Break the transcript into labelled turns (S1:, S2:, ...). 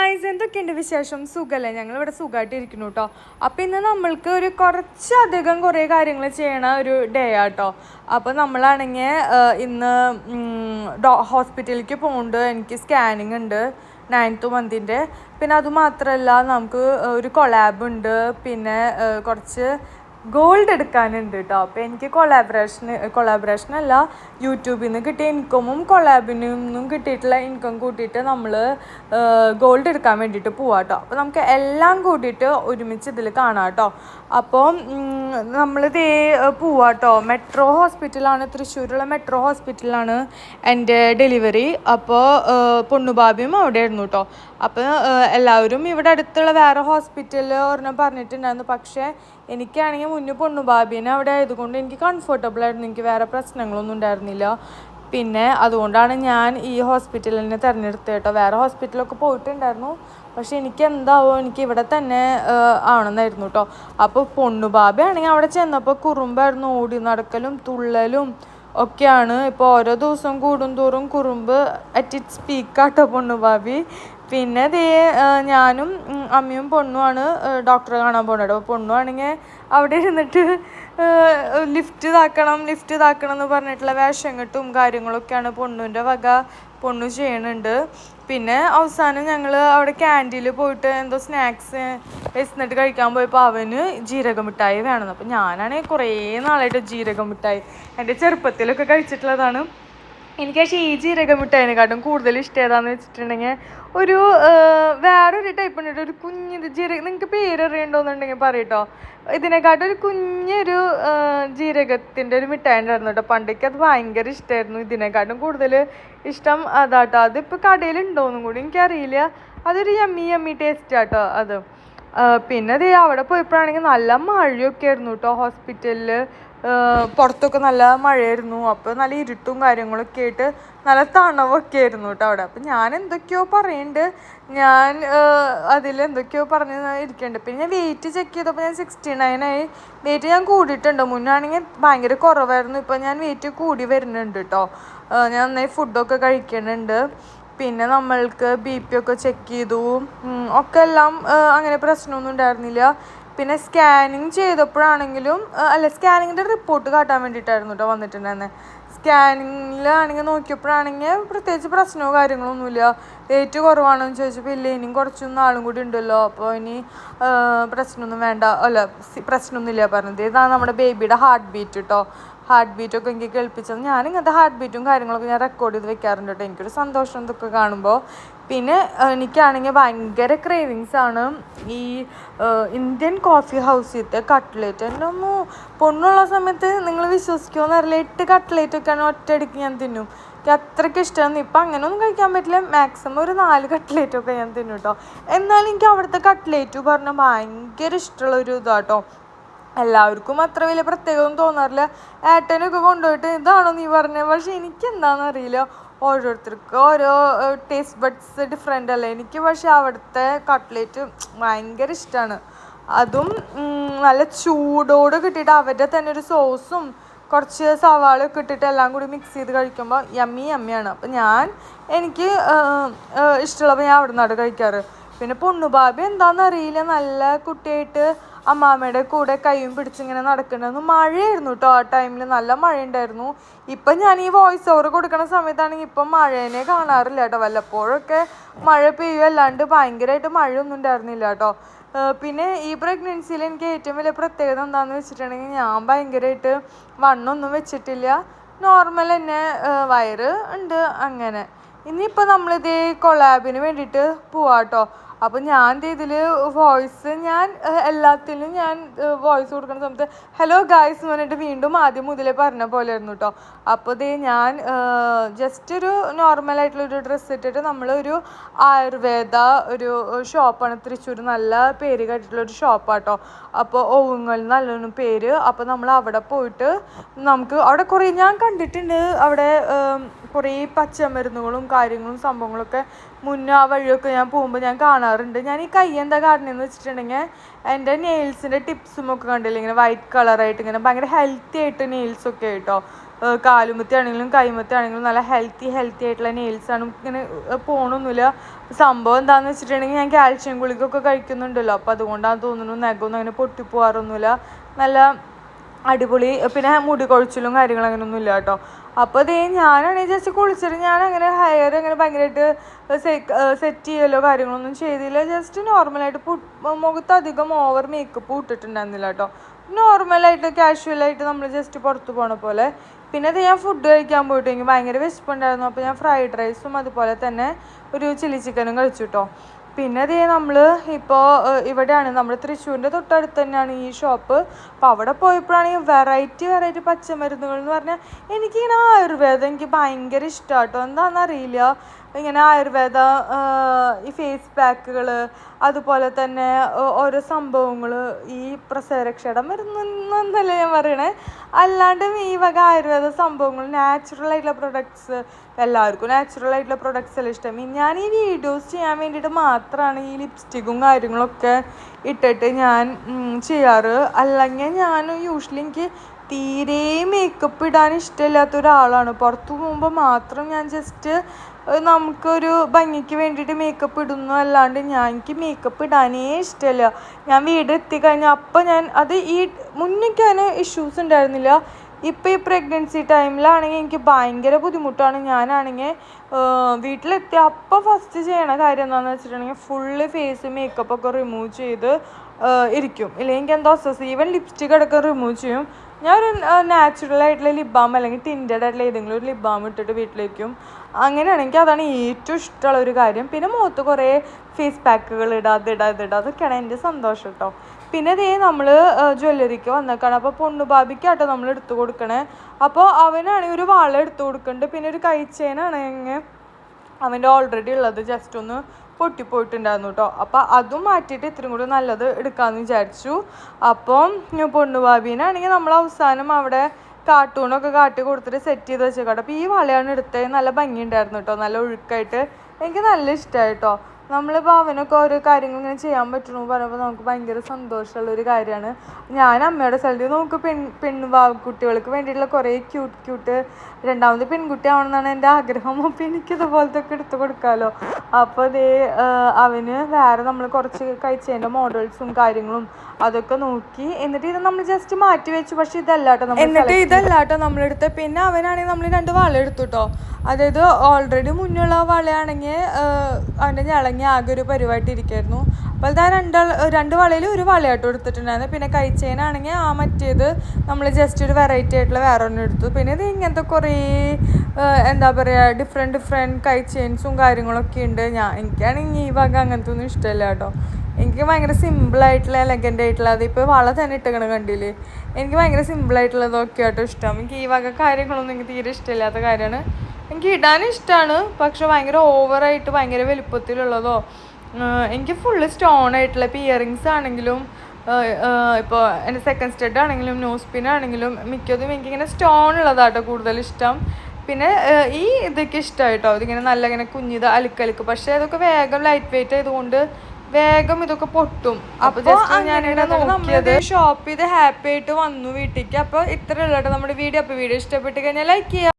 S1: Guys എന്തൊക്കെയുണ്ട് വിശേഷം? സുഖമല്ലേ ഞങ്ങളിവിടെ സുഖമായിട്ട് ഇരിക്കുന്നു കേട്ടോ അപ്പോൾ ഇന്ന് നമ്മൾക്ക് ഒരു കുറച്ചധികം കുറേ കാര്യങ്ങൾ ചെയ്യണ ഒരു ഡേ ആട്ടോ അപ്പോൾ നമ്മളാണെങ്കിൽ ഇന്ന് ഹോസ്പിറ്റലിലേക്ക് പോകുന്നുണ്ട് എനിക്ക് സ്കാനിങ് ഉണ്ട് നയൻത്ത് മന്തിന്റെ പിന്നെ അതുമാത്രമല്ല നമുക്ക് ഒരു കൊളാബ് ഉണ്ട്. പിന്നെ കുറച്ച് ഗോൾഡ് എടുക്കാനുണ്ട് കേട്ടോ അപ്പോൾ എനിക്ക് കൊളാബറേഷൻ കൊളാബറേഷൻ അല്ല യൂട്യൂബിൽ നിന്ന് കിട്ടിയ ഇൻകമും കൊളാബിനും നിന്നും കിട്ടിയിട്ടുള്ള ഇൻകം കൂട്ടിയിട്ട് നമ്മൾ ഗോൾഡ് എടുക്കാൻ വേണ്ടിയിട്ട് പോവാം കേട്ടോ അപ്പോൾ നമുക്ക് എല്ലാം കൂട്ടിയിട്ട് ഒരുമിച്ച് ഇതിൽ കാണാം കേട്ടോ അപ്പോൾ നമ്മൾ ദേ പോവാം കേട്ടോ മെട്രോ ഹോസ്പിറ്റലാണ് തൃശ്ശൂരുള്ള മെട്രോ ഹോസ്പിറ്റലാണ് എന്റെ ഡെലിവറി അപ്പോൾ പൊണ്ണുബാബിയും അവിടെ ആയിരുന്നു കേട്ടോ അപ്പോൾ എല്ലാവരും ഇവിടെ അടുത്തുള്ള വേറെ ഹോസ്പിറ്റലിൽ ഒരെണ്ണം പറഞ്ഞിട്ടുണ്ടായിരുന്നു. പക്ഷേ എനിക്കാണെങ്കിൽ മുന്നേ പൊണ്ണു ബാബീനെ അവിടെ ആയതുകൊണ്ട് എനിക്ക് കംഫർട്ടബിൾ ആയിരുന്നു. എനിക്ക് വേറെ പ്രശ്നങ്ങളൊന്നും ഉണ്ടായിരുന്നില്ല. പിന്നെ അതുകൊണ്ടാണ് ഞാൻ ഈ ഹോസ്പിറ്റലിനെ തിരഞ്ഞെടുത്തത് കേട്ടോ. വേറെ ഹോസ്പിറ്റലൊക്കെ പോയിട്ടുണ്ടായിരുന്നു. പക്ഷെ എനിക്ക് എന്താവോ എനിക്ക് ഇവിടെ തന്നെ ആണെന്നായിരുന്നു കേട്ടോ. അപ്പോൾ പൊണ്ണുബാബയാണെങ്കിൽ അവിടെ ചെന്നപ്പോൾ കുറുമ്പായിരുന്നു. ഓടി നടക്കലും തുള്ളലും ഒക്കെയാണ്. ഇപ്പോൾ ഓരോ ദിവസം കൂടും തോറും കുറുമ്പ് അറ്റ് ഇറ്റ് സ്പീക്കാട്ടോ പൊണ്ണുബാബി പിന്നെ ദേ ഞാനും അമ്മയും പൊണ്ണുമാണ് ഡോക്ടറെ കാണാൻ പോകുന്നത് അപ്പോൾ പൊണ്ണുവാണെങ്കിൽ അവിടെ ഇരുന്നിട്ട് ലിഫ്റ്റ് ഇതാക്കണം ലിഫ്റ്റ് ഇതാക്കണം എന്ന് പറഞ്ഞിട്ടുള്ള വേഷം കെട്ടും കാര്യങ്ങളൊക്കെയാണ് പൊണ്ണുവിന്റെ വക പൊണ്ണു ചെയ്യണുണ്ട്. പിന്നെ അവസാനം ഞങ്ങൾ അവിടെ ക്യാന്റീനിൽ പോയിട്ട് എന്തോ സ്നാക്സ് വെച്ചിട്ട് കഴിക്കാൻ പോയപ്പോൾ അവന് ജീരക മിഠായി വേണമെന്ന് അപ്പോൾ ഞാനാണെങ്കിൽ കുറേ നാളായിട്ട് ജീരക മിഠായി എന്റെ ചെറുപ്പത്തിലൊക്കെ കഴിച്ചിട്ടുള്ളതാണ്. എനിക്ക് പക്ഷേ ഈ ജീരക മിഠായിനെക്കാട്ടും കൂടുതൽ ഇഷ്ടം ഏതാന്ന് വെച്ചിട്ടുണ്ടെങ്കിൽ ഒരു വേറൊരു ടൈപ്പ് ഉണ്ട് ഒരു കുഞ്ഞിത് ജീരക നിങ്ങൾക്ക് പേര് അറിയണ്ടോന്നുണ്ടെങ്കിൽ പറയട്ടോ ഇതിനെക്കാട്ടും ഒരു കുഞ്ഞൊരു ജീരകത്തിന്റെ ഒരു മിഠായി ഉണ്ടായിരുന്നു കേട്ടോ പണ്ടേക്ക് അത് ഭയങ്കര ഇഷ്ടമായിരുന്നു ഇതിനെക്കാട്ടും കൂടുതൽ ഇഷ്ടം അതാട്ടോ. അതിപ്പോൾ കടയിലുണ്ടോയെന്നും കൂടി എനിക്കറിയില്ല. അതൊരു യമ്മി യമ്മി ടേസ്റ്റ് ആട്ടോ അത്. പിന്നെ ദേ അവിടെ പോയപ്പോഴാണെങ്കിൽ നല്ല മഴയൊക്കെ ആയിരുന്നു കേട്ടോ ഹോസ്പിറ്റലിൽ പുറത്തൊക്കെ നല്ല മഴയായിരുന്നു. അപ്പോൾ നല്ല ഇരുട്ടും കാര്യങ്ങളൊക്കെ ആയിട്ട് നല്ല തണവൊക്കെ ആയിരുന്നു കേട്ടോ അവിടെ. അപ്പം ഞാൻ എന്തൊക്കെയോ പറയുന്നുണ്ട് ഞാൻ അതിൽ എന്തൊക്കെയോ പറഞ്ഞ് ഇരിക്കുന്നുണ്ട് പിന്നെ ഞാൻ വെയിറ്റ് ചെക്ക് ചെയ്തപ്പോൾ ഞാൻ സിക്സ്റ്റി നയനായി വെയിറ്റ് ഞാൻ കൂടിയിട്ടുണ്ട്. മുന്നാണെങ്കിൽ ഭയങ്കര കുറവായിരുന്നു. ഇപ്പോൾ ഞാൻ വെയിറ്റ് കൂടി വരുന്നുണ്ട് കേട്ടോ. ഞാൻ നന്നായി ഫുഡൊക്കെ കഴിക്കുന്നുണ്ട്. പിന്നെ നമ്മൾക്ക് ബി പി ഒക്കെ ചെക്ക് ചെയ്തു. ഒക്കെ എല്ലാം അങ്ങനെ പ്രശ്നമൊന്നും ഉണ്ടായിരുന്നില്ല. പിന്നെ സ്കാനിങ് ചെയ്തപ്പോഴാണെങ്കിലും അല്ല സ്കാനിങ്ങിന്റെ റിപ്പോർട്ട് കാട്ടാൻ വേണ്ടിയിട്ടായിരുന്നു കേട്ടോ വന്നിട്ടുണ്ടായിരുന്നത് സ്കാനിങ്ങിലാണെങ്കിൽ നോക്കിയപ്പോഴാണെങ്കിൽ പ്രത്യേകിച്ച് പ്രശ്നമോ കാര്യങ്ങളൊന്നുമില്ല. വെയിറ്റ് കുറവാണെന്ന് ചോദിച്ചപ്പോൾ ഇല്ല ഇനിയും കുറച്ചും നാളും കൂടി ഉണ്ടല്ലോ. അപ്പോൾ ഇനി പ്രശ്നമൊന്നും വേണ്ട. അല്ല പ്രശ്നമൊന്നുമില്ല പറഞ്ഞത്. ഇതാണ് നമ്മുടെ ബേബിയുടെ ഹാർട്ട് ബീറ്റ് കേട്ടോ ഹാർട്ട് ബീറ്റൊക്കെ എനിക്ക് കേൾപ്പിച്ചത്. ഞാൻ ഇങ്ങനത്തെ ഹാർട്ട് ബീറ്റും കാര്യങ്ങളൊക്കെ ഞാൻ റെക്കോർഡ് ചെയ്ത് വെക്കാറുണ്ട് കേട്ടോ. എനിക്കൊരു സന്തോഷം ഇതൊക്കെ കാണുമ്പോൾ പിന്നെ എനിക്കാണെങ്കിൽ ഭയങ്കര ക്രേവിങ്സ് ആണ് ഈ ഇന്ത്യൻ കോഫി ഹൗസിലത്തെ കട്ട്ലേറ്റ് എന്റെ ഒന്ന് പൊണ്ണുള്ള സമയത്ത് നിങ്ങൾ വിശ്വസിക്കുമോ അറിയില്ല. എട്ട് കട്ട്ലേറ്റൊക്കെയാണ് ഒറ്റയടിക്ക് ഞാൻ തിന്നും. എനിക്ക് അത്രയ്ക്ക് ഇഷ്ടമാണ് ഇപ്പം അങ്ങനെയൊന്നും കഴിക്കാൻ പറ്റില്ല. മാക്സിമം ഒരു നാല് കട്ട്ലേറ്റൊക്കെ ഞാൻ തിന്നും കേട്ടോ. എന്നാലും എനിക്ക് അവിടുത്തെ കട്ട്ലേറ്റ് പറഞ്ഞാൽ ഭയങ്കര ഇഷ്ടമുള്ള ഒരു ഇതാട്ടോ എല്ലാവർക്കും അത്ര വലിയ പ്രത്യേകത തോന്നാറില്ല. ഏട്ടനൊക്കെ കൊണ്ടുപോയിട്ട് ഇതാണോ നീ പറഞ്ഞത് പക്ഷെ എനിക്ക് എന്താണെന്ന് അറിയില്ല ഓരോരുത്തർക്ക് ഓരോ ടേസ്റ്റ് ബഡ്സ് ഡിഫറെന്റ് അല്ലേ? എനിക്ക് പക്ഷേ അവിടുത്തെ കട്ട്ലേറ്റ് ഭയങ്കര ഇഷ്ടമാണ് അതും നല്ല ചൂടോട് കിട്ടിയിട്ട് അവരുടെ തന്നെ ഒരു സോസും കുറച്ച് സവാളയൊക്കെ ഇട്ടിട്ട് എല്ലാം കൂടി മിക്സ് ചെയ്ത് കഴിക്കുമ്പോൾ യമ്മി യമ്മിയാണ് അപ്പം ഞാൻ എനിക്ക് ഇഷ്ടമുള്ളപ്പോൾ ഞാൻ അവിടെ നിന്നാണ് കഴിക്കാറ്. പിന്നെ പൊണ്ണുബാബി എന്താണെന്ന് അറിയില്ല. നല്ല കുട്ടിയായിട്ട് അമ്മാമ്മയുടെ കൂടെ കൈയും പിടിച്ചിങ്ങനെ നടക്കുന്നു മഴയായിരുന്നു കേട്ടോ ആ ടൈമിൽ നല്ല മഴ ഉണ്ടായിരുന്നു ഇപ്പം ഞാൻ ഈ വോയിസ് ഓവർ കൊടുക്കുന്ന സമയത്താണെങ്കിൽ ഇപ്പം മഴേനെ കാണാറില്ല കേട്ടോ വല്ലപ്പോഴൊക്കെ മഴ പെയ്യും. അല്ലാണ്ട് ഭയങ്കരമായിട്ട് മഴയൊന്നും ഉണ്ടായിരുന്നില്ല കേട്ടോ പിന്നെ ഈ പ്രഗ്നൻസിയിൽ എനിക്ക് ഏറ്റവും വലിയ പ്രത്യേകത എന്താണെന്ന് വെച്ചിട്ടുണ്ടെങ്കിൽ ഞാൻ ഭയങ്കരമായിട്ട് വണ്ണൊന്നും വെച്ചിട്ടില്ല. നോർമൽ തന്നെ വയറ് ഉണ്ട് അങ്ങനെ. ഇനിയിപ്പോൾ നമ്മളിതേ കൊളാബിന് വേണ്ടിയിട്ട് പോവാട്ടോ അപ്പം ഞാൻ ഇതിൽ വോയിസ് ഞാൻ എല്ലാത്തിലും ഞാൻ വോയിസ് കൊടുക്കുന്ന സമയത്ത് ഹലോ ഗായ്സ് എന്ന് പറഞ്ഞിട്ട് വീണ്ടും ആദ്യം മുതലേ പറഞ്ഞ പോലെ ആയിരുന്നു കേട്ടോ അപ്പോൾ ഇതേ ഞാൻ ജസ്റ്റ് ഒരു ഒരു ഡ്രസ്സ് ഇട്ടിട്ട് നമ്മളൊരു ആയുർവേദ ഒരു ഷോപ്പാണ് തൃശ്ശൂർ നല്ല പേര് കേട്ടിട്ടുള്ള ഒരു ഷോപ്പാട്ടോ അപ്പോൾ ഓവുങ്ങൾ നല്ലൊരു പേര്. അപ്പോൾ നമ്മൾ അവിടെ പോയിട്ട് നമുക്ക് അവിടെ കുറേ ഞാൻ കണ്ടിട്ടുണ്ട്. അവിടെ കുറേ പച്ചമരുന്നുകളും കാര്യങ്ങളും സംഭവങ്ങളൊക്കെ മുന്നേ ആ വഴിയൊക്കെ ഞാൻ പോകുമ്പോൾ ഞാൻ കാണാറുണ്ട്. ഞാൻ ഈ കൈ എന്താ കാണുന്നതെന്ന് വെച്ചിട്ടുണ്ടെങ്കിൽ എന്റെ നെയിൽസിന്റെ ടിപ്സും ഒക്കെ കണ്ടില്ല? ഇങ്ങനെ വൈറ്റ് കളറായിട്ട് ഇങ്ങനെ ഭയങ്കര ഹെൽത്തി ആയിട്ട് നെയിൽസൊക്കെ കേട്ടോ കാലുമുത്തി ആണെങ്കിലും കൈമുത്തി ആണെങ്കിലും നല്ല ഹെൽത്തി ഹെൽത്തി ആയിട്ടുള്ള നെയിൽസാണ് ഇങ്ങനെ പോണൊന്നുമില്ല. സംഭവം എന്താണെന്ന് വെച്ചിട്ടുണ്ടെങ്കിൽ ഞാൻ കാൽഷ്യം ഗുളികൊക്കെ കഴിക്കുന്നുണ്ടല്ലോ. അപ്പോൾ അതുകൊണ്ടാണ് തോന്നുന്നു നഖമൊന്നും അങ്ങനെ പൊട്ടിപ്പോവാറൊന്നുമില്ല. നല്ല അടിപൊളി പിന്നെ മുടി കൊഴിച്ചിലും കാര്യങ്ങളും അങ്ങനെ ഒന്നും ഇല്ല കേട്ടോ. അപ്പോൾ ഇതേ ഞാനാണെങ്കിൽ ജസ്റ്റ് കുളിച്ചിട്ട് ഞാൻ അങ്ങനെ ഹെയർ അങ്ങനെ ഭയങ്കരമായിട്ട് സെറ്റ് ചെയ്യലോ കാര്യങ്ങളൊന്നും ചെയ്തില്ല. ജസ്റ്റ് നോർമലായിട്ട് മുഖത്ത് അധികം ഓവർ മേക്കപ്പ് ഇട്ടിട്ടുണ്ടായിരുന്നില്ല കേട്ടോ. നോർമലായിട്ട് കാഷ്വലായിട്ട് നമ്മൾ ജസ്റ്റ് പുറത്ത് പോണ പോലെ. പിന്നെ അത് ഞാൻ ഫുഡ് കഴിക്കാൻ പോയിട്ട് എനിക്ക് ഭയങ്കര വിശപ്പുണ്ടായിരുന്നു. അപ്പോൾ ഞാൻ ഫ്രൈഡ് റൈസും അതുപോലെ തന്നെ ഒരു ചില്ലി ചിക്കനും കഴിച്ചു കേട്ടോ പിന്നെ ദേ നമ്മൾ ഇപ്പോൾ ഇവിടെയാണ്. നമ്മൾ തൃശ്ശൂരിന്റെ തൊട്ടടുത്ത് തന്നെയാണ് ഈ ഷോപ്പ്. അപ്പോൾ അവിടെ പോയപ്പോഴാണ് ഈ വെറൈറ്റി വെറൈറ്റി പച്ചമരുന്നുകൾ എന്ന് പറഞ്ഞാൽ എനിക്കിങ്ങനെ ആയുർവേദം എനിക്ക് ഭയങ്കര ഇഷ്ടമാണ് കേട്ടോ എന്താണെന്നറിയില്ല ഇങ്ങനെ ആയുർവേദ ഈ ഫേസ് പാക്കുകൾ അതുപോലെ തന്നെ ഓരോ സംഭവങ്ങൾ ഈ പ്രസവരക്ഷയുടെ മരുന്നല്ലേ ഞാൻ പറയണേ? അല്ലാണ്ടും ഈ വക ആയുർവേദ സംഭവങ്ങൾ നാച്ചുറൽ ആയിട്ടുള്ള പ്രൊഡക്ട്സ് എല്ലാവർക്കും നാച്ചുറൽ ആയിട്ടുള്ള പ്രൊഡക്ട്സ് എല്ലാം ഇഷ്ടം? ഞാൻ ഈ വീഡിയോസ് ചെയ്യാൻ വേണ്ടിയിട്ട് മാത്രമാണ് ഈ ലിപ്സ്റ്റിക്കും കാര്യങ്ങളൊക്കെ ഇട്ടിട്ട് ഞാൻ ചെയ്യാറ്. അല്ലെങ്കിൽ ഞാൻ യൂഷ്വലി എനിക്ക് തീരെ മേക്കപ്പ് ഇടാൻ ഇഷ്ടമില്ലാത്ത ഒരാളാണ്. പുറത്തു പോകുമ്പോൾ മാത്രം ഞാൻ ജസ്റ്റ് നമുക്കൊരു ഭംഗിക്ക് വേണ്ടിയിട്ട് മേക്കപ്പ് ഇടുന്നു. അല്ലാണ്ട് ഞാൻ എനിക്ക് മേക്കപ്പ് ഇടാനേ ഇഷ്ടമല്ല ഞാൻ വീട് എത്തിക്കഴിഞ്ഞാൽ അപ്പം ഞാൻ അത് ഈ മുന്നേക്ക് അതിന് ഇഷ്യൂസ് ഉണ്ടായിരുന്നില്ല. ഇപ്പം ഈ പ്രഗ്നൻസി ടൈമിലാണെങ്കിൽ എനിക്ക് ഭയങ്കര ബുദ്ധിമുട്ടാണ്. ഞാനാണെങ്കിൽ വീട്ടിലെത്തി അപ്പം ഫസ്റ്റ് ചെയ്യണ കാര്യം എന്താണെന്ന് വെച്ചിട്ടുണ്ടെങ്കിൽ ഫുള്ള് ഫേസ് മേക്കപ്പ് ഒക്കെ റിമൂവ് ചെയ്ത് ഇരിക്കും. ഇല്ലെങ്കിൽ എന്തോ അസ്വസ്ഥ ഈവൻ ലിപ്സ്റ്റിക് അടക്കം റിമൂവ് ചെയ്യും. ഞാൻ ഒരു നാച്ചുറൽ ആയിട്ടുള്ള ലിപ് ബാം അല്ലെങ്കിൽ ടിന്റഡ് ആയിട്ടുള്ള ഏതെങ്കിലും ഒരു ലിപ് ബാം ഇട്ടിട്ട് വീട്ടിലേക്കും. അങ്ങനെയാണ് എനിക്ക് അതാണ് ഏറ്റവും ഇഷ്ടമുള്ള ഒരു കാര്യം. പിന്നെ മുഖത്ത് കുറേ ഫേസ് പാക്കുകൾ ഇടുക അതിടുക ഇതിടുക അതൊക്കെയാണ് എന്റെ സന്തോഷം കേട്ടോ. പിന്നെ ഇതേ നമ്മൾ ജ്വല്ലറിക്ക് വന്നേക്കാണ്. അപ്പോൾ പൊണ്ണു ബാബിക്കാട്ടോ നമ്മൾ എടുത്തു കൊടുക്കണേ. അപ്പോൾ അവനാണെങ്കിൽ ഒരു വള എടുത്തു കൊടുക്കുന്നുണ്ട് പിന്നെ ഒരു കൈച്ചേനാണെങ്കിൽ അവന്റെ ഓൾറെഡി ഉള്ളത്. ജസ്റ്റ് ഒന്ന് പൊട്ടിപ്പോയിട്ടുണ്ടായിരുന്നു കേട്ടോ. അപ്പോൾ അതും മാറ്റിയിട്ട് ഇത്രയും കൂടി നല്ലത് എടുക്കാമെന്ന് വിചാരിച്ചു. അപ്പം പൊണ്ണുബാബീനാണെങ്കിൽ നമ്മൾ അവസാനം അവിടെ കാർട്ടൂണൊക്കെ കാട്ടി കൊടുത്തിട്ട് സെറ്റ് ചെയ്ത് വെച്ചേക്കാട്ടോ. അപ്പോൾ ഈ വളയാണ് എടുത്തത് നല്ല ഭംഗിയുണ്ടായിരുന്നു കേട്ടോ. നല്ല ഒഴുക്കായിട്ട്. എനിക്ക് നല്ല ഇഷ്ടമായി കേട്ടോ. നമ്മളിപ്പോൾ അവനൊക്കെ ഓരോ കാര്യങ്ങൾ ഇങ്ങനെ ചെയ്യാൻ പറ്റണു പറയുമ്പോൾ നമുക്ക് ഭയങ്കര സന്തോഷമുള്ള ഒരു കാര്യമാണ്. ഞാൻ അമ്മയുടെ സ്ഥലത്ത് നമുക്ക് പെൺ പെണ്ണുവാ കുട്ടികൾക്ക് വേണ്ടിയിട്ടുള്ള കുറേ ക്യൂട്ട് ക്യൂട്ട് രണ്ടാമത് പെൺകുട്ടി ആവണമെന്നാണ് എന്റെ ആഗ്രഹം. അപ്പോൾ എനിക്ക് ഇതുപോലത്തെ ഒക്കെ എടുത്തു കൊടുക്കാമല്ലോ അപ്പോൾ അതേ അവന് വേറെ നമ്മൾ കുറച്ച് കഴിച്ചതിന്റെ മോഡൽസും കാര്യങ്ങളും അതൊക്കെ നോക്കി. എന്നിട്ട് ഇത് നമ്മൾ ജസ്റ്റ് മാറ്റി വെച്ചു. പക്ഷെ ഇതല്ലാട്ടോ നമ്മൾ എന്നിട്ട് ഇതല്ലാട്ടോ നമ്മളെടുത്ത് പിന്നെ അവനാണെങ്കിൽ നമ്മൾ രണ്ട് വള എടുത്തു കേട്ടോ അതായത് ഓൾറെഡി മുന്നുള്ള വളയാണെങ്കിൽ അവന്റെ ഞളങ്ങി ആകെ ഒരു പരിവായിട്ട് ഇരിക്കായിരുന്നു. അപ്പോൾ ഇതാ രണ്ട് രണ്ട് വളയിൽ ഒരു വളയായിട്ട് എടുത്തിട്ടുണ്ടായിരുന്നു. പിന്നെ കഴിച്ചതിനാണെങ്കിൽ ആ മറ്റേത് നമ്മൾ ജസ്റ്റ് ഒരു വെറൈറ്റി ആയിട്ടുള്ള വേറെ ഒരെണ്ണം എടുത്തു. പിന്നെ ഇത് ഇങ്ങനത്തെ കുറേ എന്താ പറയുക ഡിഫറെന്റ് ഡിഫറെന്റ് കൈച്ചെയിൻസും കാര്യങ്ങളൊക്കെ ഉണ്ട്. ഞാൻ എനിക്കാണെങ്കിൽ ഈ വക അങ്ങനത്തെ ഒന്നും ഇഷ്ടമല്ല കേട്ടോ. എനിക്ക് ഭയങ്കര സിമ്പിളായിട്ടുള്ള എലഗന്റ് ആയിട്ടുള്ള അതിപ്പോൾ വള തന്നെ ഇട്ടേക്കണ കണ്ടില്ലേ? എനിക്ക് ഭയങ്കര സിമ്പിളായിട്ടുള്ളതൊക്കെ ആട്ടോ ഇഷ്ടം. എനിക്ക് ഈ വക കാര്യങ്ങളൊന്നും എനിക്ക് തീരെ ഇഷ്ടമില്ലാത്ത കാര്യമാണ്. എനിക്ക് ഇടാൻ ഇഷ്ടമാണ് പക്ഷെ ഭയങ്കര ഓവറായിട്ട് ഭയങ്കര വലുപ്പത്തിലുള്ളതോ. എനിക്ക് ഫുള്ള് സ്റ്റോൺ ആയിട്ടുള്ള ഇപ്പോൾ ഇയറിങ്സ് ആണെങ്കിലും ഇപ്പോൾ എന്റെ സെക്കൻഡ് സ്റ്റഡ് ആണെങ്കിലും ന്യൂസ് പിൻ ആണെങ്കിലും മിക്കതും എനിക്കിങ്ങനെ സ്റ്റോൺ ഉള്ളതാട്ടോ കൂടുതൽ ഇഷ്ടം. പിന്നെ ഈ ഇതൊക്കെ ഇഷ്ടമായിട്ടോ ഇതിങ്ങനെ നല്ല ഇങ്ങനെ കുഞ്ഞിത് അലുക്കലുക്ക്. പക്ഷേ അതൊക്കെ വേഗം ലൈറ്റ് വെയിറ്റ് ആയതുകൊണ്ട് വേഗം ഇതൊക്കെ പൊട്ടും. അപ്പൊ നോക്കിയത്. ഷോപ്പ് ചെയ്ത് ഹാപ്പി ആയിട്ട് വന്നു വീട്ടിലേക്ക് അപ്പൊ ഇത്ര ഉള്ളട്ടോ നമ്മുടെ വീഡിയോ. അപ്പൊ വീഡിയോ ഇഷ്ടപ്പെട്ട് കഴിഞ്ഞാൽ ലൈക്ക് ചെയ്യാം